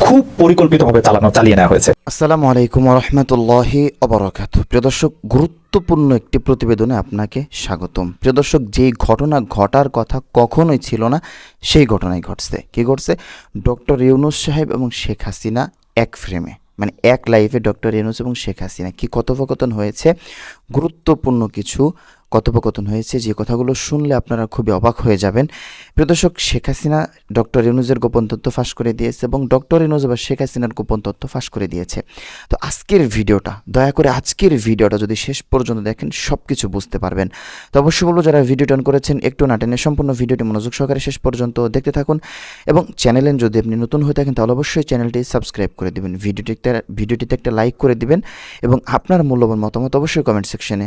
খুব পরিকল্পিতভাবে চালানো, চালিয়ে নেওয়া হয়েছে। আসসালামু আলাইকুম রহমতুল্লাহি অবরাকাত প্রিয় দর্শক, গুরুত্বপূর্ণ একটি প্রতিবেদনে আপনাকে স্বাগতম। প্রিয় দর্শক, যেই ঘটনা ঘটার কথা কখনোই ছিল না, সেই ঘটনাই ঘটছে। কি ঘটছে? ডক্টর ইউনুস সাহেব এবং শেখ হাসিনা এক ফ্রেমে মানে এক লাইফে ডক্টর ইউনুস এবং শেখ হাসিনা। কি কথোপকথন হয়েছে? গুরুত্বপূর্ণ কিছু কথোপকথন হয়েছে, যে কথাগুলো শুনলে আপনারা খুবই অবাক হয়ে যাবেন। প্রিয় দর্শক, শেখ হাসিনা ডক্টর ইউনুসের গোপন তথ্য ফাঁস করে দিয়েছে এবং ডক্টর ইউনুস আবার শেখ হাসিনার গোপন তথ্য ফাঁস করে দিয়েছে। তো আজকের ভিডিওটা, দয়া করে আজকের ভিডিওটা যদি শেষ পর্যন্ত দেখেন সব কিছু বুঝতে পারবেন। তো অবশ্যই বলব, যারা ভিডিও টান করেছেন, একটু না টেনে সম্পূর্ণ ভিডিওটি মনোযোগ সহকারে শেষ পর্যন্ত দেখতে থাকুন এবং চ্যানেলে যদি আপনি নতুন হয়ে থাকেন, তাহলে অবশ্যই চ্যানেলটি সাবস্ক্রাইব করে দিবেন। ভিডিওটিতে ভিডিওটিতে একটা লাইক করে দিবেন এবং আপনার মূল্যবান মতামত অবশ্যই কমেন্ট সেকশনে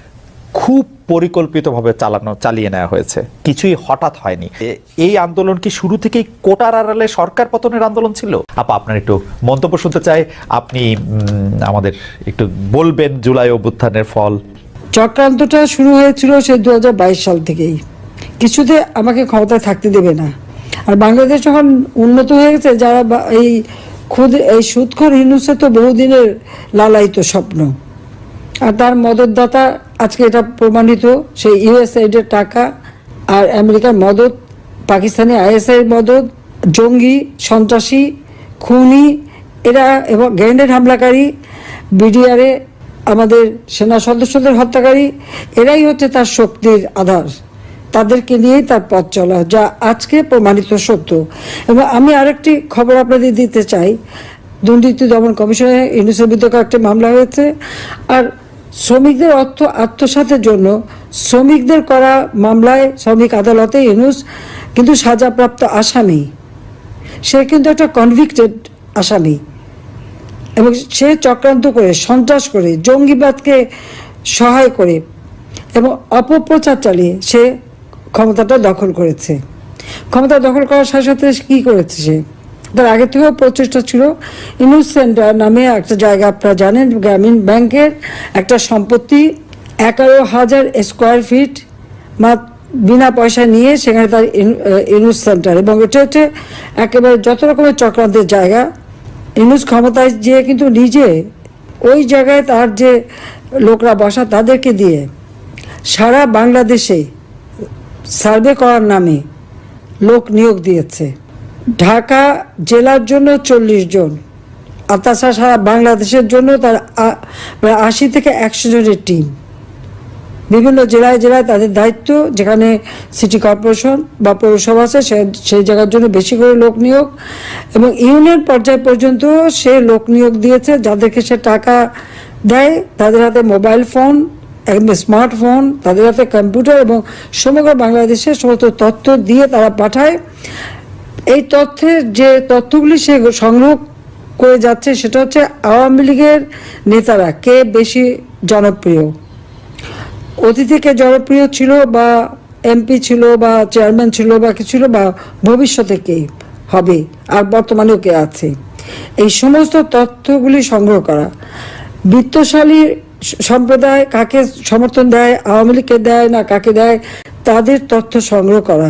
খুব পরিকল্পিতভাবে চালানো, চালিয়ে নেওয়া হয়েছে। কিছুই হঠাৎ হয়নি। এই আন্দোলন কি শুরু থেকেই কোটার আড়ালে সরকার পতনের আন্দোলন ছিল? আপা, আপনার একটু মন্তব্য শুনতে চাই। আপনি আমাদের একটু বলবেন জুলাই অভ্যুত্থানের ফল। চক্রান্তটা শুরু হয়েছিল সে দু হাজার বাইশ সাল থেকেই। কিছুতে আমাকে ক্ষমতায় থাকতে দেবে না। আর বাংলাদেশ যখন উন্নত হয়ে গেছে, যারা এই খুদ এই সুদখোর হিন্দুসে তো বহুদিনের লালায়িত স্বপ্ন। আর তার মদতদাতা আজকে এটা প্রমাণিত, সেই ইউএসআইডের টাকা আর আমেরিকার মদত পাকিস্তানি আইএসআই মদত জঙ্গি, সন্ত্রাসী, খুনি, এরা এবং গ্রেনেড হামলাকারী বিডিআরে আমাদের সেনা সদস্যদের হত্যাকারী, এরাই হচ্ছে তার শক্তির আধার। তাদেরকে নিয়েই তার পথ চলা, যা আজকে প্রমাণিত সত্য। এবং আমি আরেকটি খবর আপনাদের দিতে চাই। দুর্নীতি দমন কমিশনে ইউনিসের বিরুদ্ধে কয়েকটি মামলা হয়েছে, আর শ্রমিকদের অর্থ, আত্মসাতের জন্য শ্রমিকদের করা মামলায় শ্রমিক আদালতে ইউনুস কিন্তু সাজাপ্রাপ্ত আসামি। সে কিন্তু একটা কনভিক্টেড আসামি। এবং সে চক্রান্ত করে, সন্ত্রাস করে, জঙ্গিবাদকে সহায় করে এবং অপপ্রচার চালিয়ে সে ক্ষমতাটা দখল করেছে। ক্ষমতা দখল করার সাথে সাথে কী করেছে সে? তার আগে থেকেও প্রচেষ্টা ছিল। ইনুস সেন্টার নামে একটা জায়গা আপনারা জানেন, গ্রামীণ ব্যাংকের একটা সম্পত্তি। এগারো হাজার স্কোয়ার ফিট বিনা পয়সা নিয়ে সেখানে তার ইনুস সেন্টার। এবং এটা হচ্ছে একেবারে যত রকমের চক্রান্তের জায়গা। ইনুস ক্ষমতায় যে কিন্তু নিজে ওই জায়গায় তার যে লোকরা বসা তাদেরকে দিয়ে সারা বাংলাদেশে সার্ভে করার নামে লোক নিয়োগ দিয়েছে। ঢাকা জেলার জন্য চল্লিশ জন, আর তাছাড়া সারা বাংলাদেশের জন্য তার আশি থেকে একশো জনের টিম বিভিন্ন জেলায় জেলায় তাদের দায়িত্ব, যেখানে সিটি কর্পোরেশন বা পৌরসভা আছে সেই জায়গার জন্য বেশি করে লোক নিয়োগ, এবং ইউনিয়ন পর্যায় পর্যন্ত সে লোক নিয়োগ দিয়েছে, যাদেরকে সে টাকা দেয়, তাদের হাতে মোবাইল ফোন একদম স্মার্টফোন তাদের হাতে কম্পিউটার এবং সমগ্র বাংলাদেশের সমস্ত তথ্য দিয়ে তারা পাঠায়। এই তথ্যের যে তথ্যগুলি সে সংগ্রহ করে যাচ্ছে, সেটা হচ্ছে আওয়ামী লীগের নেতারা, কে বেশি জনপ্রিয়? অতীতে থেকে জনপ্রিয় ছিল বা এমপি ছিল বা চেয়ারম্যান ছিল বা কিছু ছিল বা ভবিষ্যতে কে হবে আর বর্তমানেও কে আছে? এই সমস্ত তথ্যগুলি সংগ্রহ করা। বিত্তশালী সম্প্রদায় কাকে সমর্থন দেয়, আওয়ামী লীগকে দেয় না, কাকে দেয়, তাদের তথ্য সংগ্রহ করা।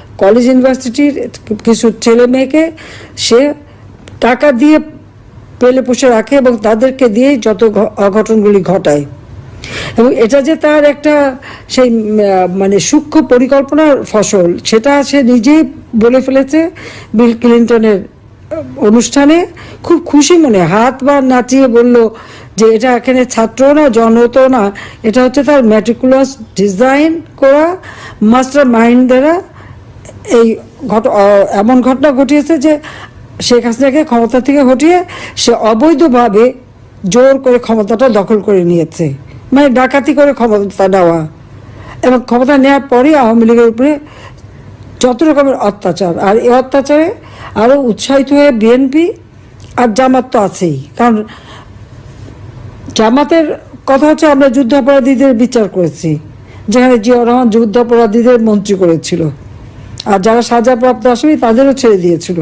কলেজ ইউনিভার্সিটির কিছু ছেলে মেয়েকে সে টাকা দিয়ে পেলে পুষে রাখে এবং তাদেরকে দিয়েই যত অঘটনগুলি ঘটায়। এবং এটা যে তার একটা সেই মানে সূক্ষ্ম পরিকল্পনার ফসল, সেটা সে নিজেই বলে ফেলেছে বিল ক্লিন্টনের অনুষ্ঠানে। খুব খুশি মনে, হাত বা নাচিয়ে বলল যে এটা এখানে ছাত্র না জনত না, এটা হচ্ছে তার ম্যাট্রিকুলাস ডিজাইন করা মাস্টার মাইন্ড দ্বারা এই ঘট এমন ঘটনা ঘটিয়েছে যে শেখ হাসিনাকে ক্ষমতা থেকে হটিয়ে সে অবৈধভাবে জোর করে ক্ষমতাটা দখল করে নিয়েছে। মানে ডাকাতি করে ক্ষমতা নেওয়া। এবং ক্ষমতা নেওয়ার পরেই আওয়ামী লীগের উপরে যত রকমের অত্যাচার। আর এই অত্যাচারে আরও উৎসাহিত হয়ে বিএনপি আর জামাত তো আছেই। কারণ জামাতের কথা হচ্ছে আমরা যুদ্ধাপরাধীদের বিচার করেছি। যেখানে জিয়াউর রহমান যুদ্ধাপরাধীদের মন্ত্রী করেছিল। আর যারা সাজাপ্রাপ্ত আসামি তাদেরও ছেড়ে দিয়েছিল।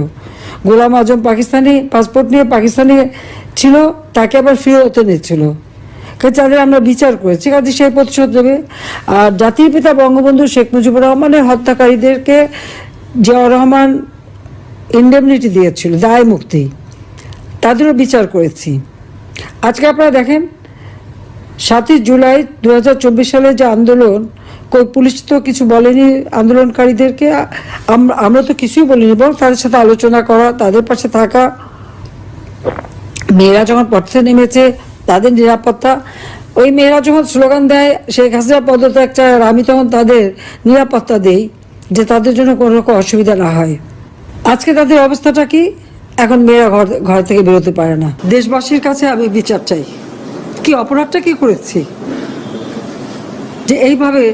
গোলাম আজম পাকিস্তানি পাসপোর্ট নিয়ে পাকিস্তানে ছিল, তাকে আবার ফিরতে নিচ্ছিল তাদের আমরা বিচার করেছি, কাজে সেই প্রতিশোধ দেবে আর জাতির পিতা বঙ্গবন্ধু শেখ মুজিবুর রহমানের হত্যাকারীদেরকে জিয়াউর রহমান ইন্ডেমনিটি দিয়েছিল, দায় মুক্তি। তাদেরও বিচার করেছি। আজকে আপনারা দেখেন, সাতই জুলাই দু হাজার চব্বিশ সালে যে আন্দোলন কই পুলিশ তো কিছু বলেনি আন্দোলনকারীদেরকে। আম- আমরা তো কিছুই বলিনি, বরং তাদের সাথে আলোচনা করা, তাদের পাশে থাকা। মেয়েরা যখন পথে নেমেছে, তাদের নিরাপত্তা। ওই মেয়েরা যখন স্লোগান দেয়, শেখ হাসিনা পদত্যাগ চায় আর আমি তখন তাদের নিরাপত্তা দেই, যে তাদের জন্য কোনো রকম অসুবিধা না হয়। আজকে তাদের অবস্থাটা কি? এখন মেয়েরা ঘর ঘর থেকে বেরোতে পারে না। দেশবাসীর কাছে আমি বিচার চাই। কি অপরাধটা কি করেছি? যে এইভাবে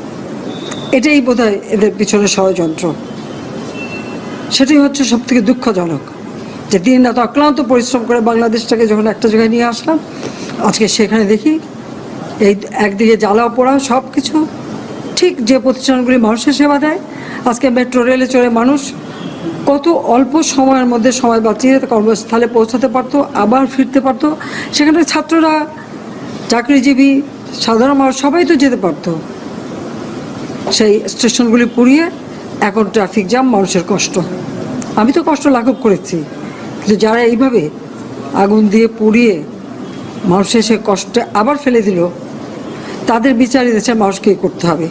এটাই বোধহয় এদের পিছনে ষড়যন্ত্র। সেটাই হচ্ছে সব থেকে দুঃখজনক যে দিন রাত অক্লান্ত পরিশ্রম করে বাংলাদেশটাকে যখন একটা জায়গায় নিয়ে আসলাম, আজকে সেখানে দেখি এই একদিকে জ্বালা পোড়া সব কিছু ঠিক যে প্রতিষ্ঠানগুলি মানুষের সেবা দেয়, আজকে মেট্রো, রেলে চড়ে মানুষ কত অল্প সময়ের মধ্যে সময় বাঁচিয়ে কর্মস্থলে পৌঁছাতে পারতো, আবার ফিরতে পারতো। সেখানে ছাত্ররা, চাকরিজীবী, সাধারণ মানুষ সবাই তো যেতে পারতো। সেই স্টেশনগুলি পুড়িয়ে এখন ট্রাফিক জ্যাম মানুষের কষ্ট। আমি তো কষ্ট লাঘব করেছি। কিন্তু যারা এইভাবে আগুন দিয়ে পুড়িয়ে মানুষের সে কষ্টে আবার ফেলে দিল, তাদের বিচার দেশের মানুষকে করতে হবে।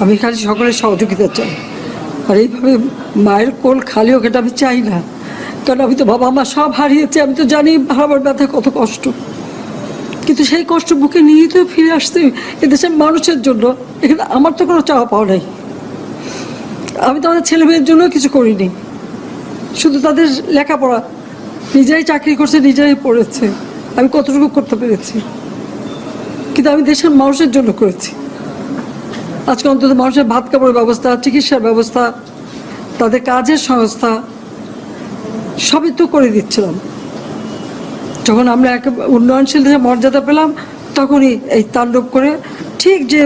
আমি খালি সকলের সহযোগিতা চাই। আর এইভাবে মায়ের কোল খালি হোক এটা আমি চাই না। কারণ আমি তো বাবা মা সব হারিয়েছি, আমি তো জানি হারাবার ব্যথা কত কষ্ট। কিন্তু সেই কষ্ট বুকে নিয়ে তো ফিরে আসতে এদেশের মানুষের জন্য। এখানে আমার তো কোনো চাওয়া পাওয়া নাই। আমি তো আমাদের ছেলে মেয়ের জন্য কিছু করিনি। শুধু তাদের লেখাপড়া। নিজেরাই চাকরি করছে, নিজেরাই পড়েছে। আমি কতটুকু করতে পেরেছি? কিন্তু আমি দেশের মানুষের জন্য করেছি। আজকে অন্তত মানুষের ভাত কাপড়ের ব্যবস্থা, চিকিৎসার ব্যবস্থা, তাদের কাজের সংস্থা, সবই তো করে দিচ্ছিলাম। যখন আমরা এক উন্নয়নশীল দেশে মর্যাদা পেলাম, তখনই এই তাণ্ডব করে ঠিক যে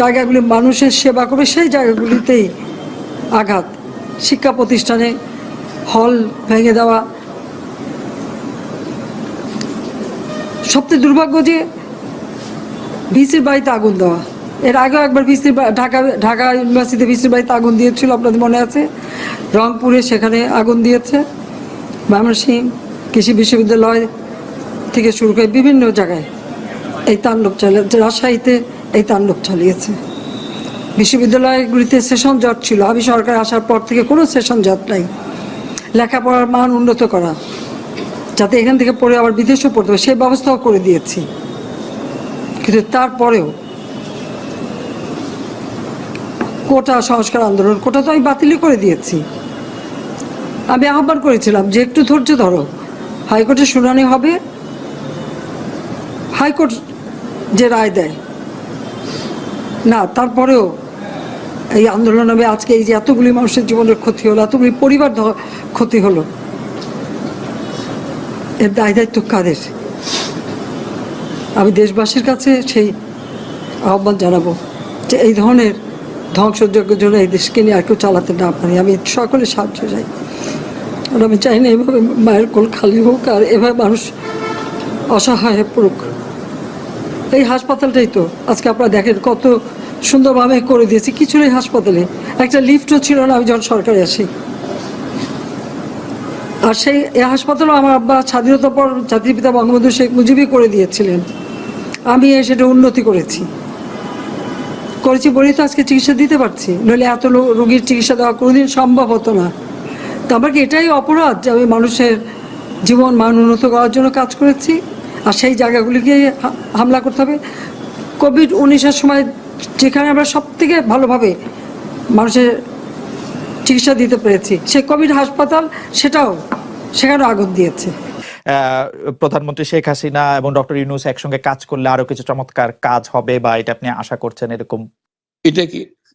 জায়গাগুলি মানুষের সেবা করবে, সেই জায়গাগুলিতেই আঘাত। শিক্ষা প্রতিষ্ঠানে হল ভেঙে দেওয়া। সবচেয়ে দুর্ভাগ্য যে ভিসির বাড়িতে আগুন দেওয়া। এর আগেও একবার ভিসির ঢাকা ঢাকা ইউনিভার্সিটিতে ভিসির বাড়িতে আগুন দিয়েছিল, আপনাদের মনে আছে? রংপুরে সেখানে আগুন দিয়েছে। ময়মনসিংহ কৃষি বিশ্ববিদ্যালয় থেকে শুরু করে বিভিন্ন জায়গায় এই তাণ্ডব চালিয়েছে রাজশাহীতে এই তাণ্ডব চালিয়েছে। বিশ্ববিদ্যালয়গুলিতে সেশন জট ছিল। আমি সরকার আসার পর থেকে কোনো সেশন জট নাই। লেখাপড়ার মান উন্নত করা, যাতে এখান থেকে পড়ে আবার বিদেশেও পড়তে হবে সেই ব্যবস্থাও করে দিয়েছি। কিন্তু তারপরেও কোটা সংস্কার আন্দোলন, কোটা তো আমি বাতিলই করে দিয়েছি। আমি আহ্বান করেছিলাম যে একটু ধৈর্য ধরো। হাইকোর্টে শুনানি হবে হাইকোর্ট যে রায় দেয়। না, তারপরেও এই আন্দোলন হবে আজকে এই যে এতগুলি মানুষের জীবনের ক্ষতি হলো, এতগুলি পরিবার ক্ষতি হলো, এর দায় দায়িত্ব কাদের? আমি দেশবাসীর কাছে সেই আহ্বান জানাব যে এই ধরনের ধ্বংসযজ্ঞের জন্য এই দেশকে নিয়ে আর কেউ চালাতে না পারি। আমি সকলে সাহায্য চাই। আর আমি চাই না এভাবে মায়ের কোল খালি হোক আর এভাবে মানুষ অসহায় হয়ে পড়ুক। এই হাসপাতালটাই তো। আজকে আপনারা দেখেন কত সুন্দরভাবে করে দিয়েছি। কিছু নেই হাসপাতালে। একটা লিফটও ছিল না, আমি যখন সরকারে আসি। আর সেই এই হাসপাতালও আমার আব্বা স্বাধীনতার পর জাতির পিতা বঙ্গবন্ধু শেখ মুজিবই করে দিয়েছিলেন। আমি সেটা উন্নতি করেছি। করেছি বলেই তো আজকে চিকিৎসা দিতে পারছি। নইলে এত রোগীর চিকিৎসা দেওয়া কোনোদিন সম্ভব হতো না। তো আমার কি এটাই অপরাধ যে আমি মানুষের জীবন মান উন্নত করার জন্য কাজ করেছি। আর সেই জায়গাগুলিকে হামলা করতে হবে। কোভিড উনিশের সময় যেখানে আমরা সব থেকে ভালোভাবে মানুষের চিকিৎসা দিতে পেরেছি সেই কোভিড হাসপাতাল সেটাও সেখানেও আগুন দিয়েছে। প্রধানমন্ত্রী শেখ হাসিনা এবং ডক্টর ইউনুস একসঙ্গে কাজ করলে আরও কিছু চমৎকার কাজ হবে বা এটা আপনি আশা করছেন এরকম? এটা কি?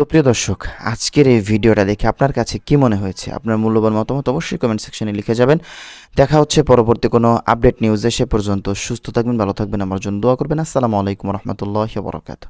তো প্রিয় দর্শক, আজকের এই ভিডিওটা দেখে আপনার কাছে কি মনে হয়েছে? আপনার মূল্যবান মতামত অবশ্যই কমেন্ট সেকশনে লিখে যাবেন। দেখা হচ্ছে পরবর্তী কোনো আপডেট নিউজে সে পর্যন্ত। সুস্থ থাকবেন, ভালো থাকবেন। আমার জন্য দোয়া করবেন। আসসালামু আলাইকুম রহমতুল্লাহ বরকাত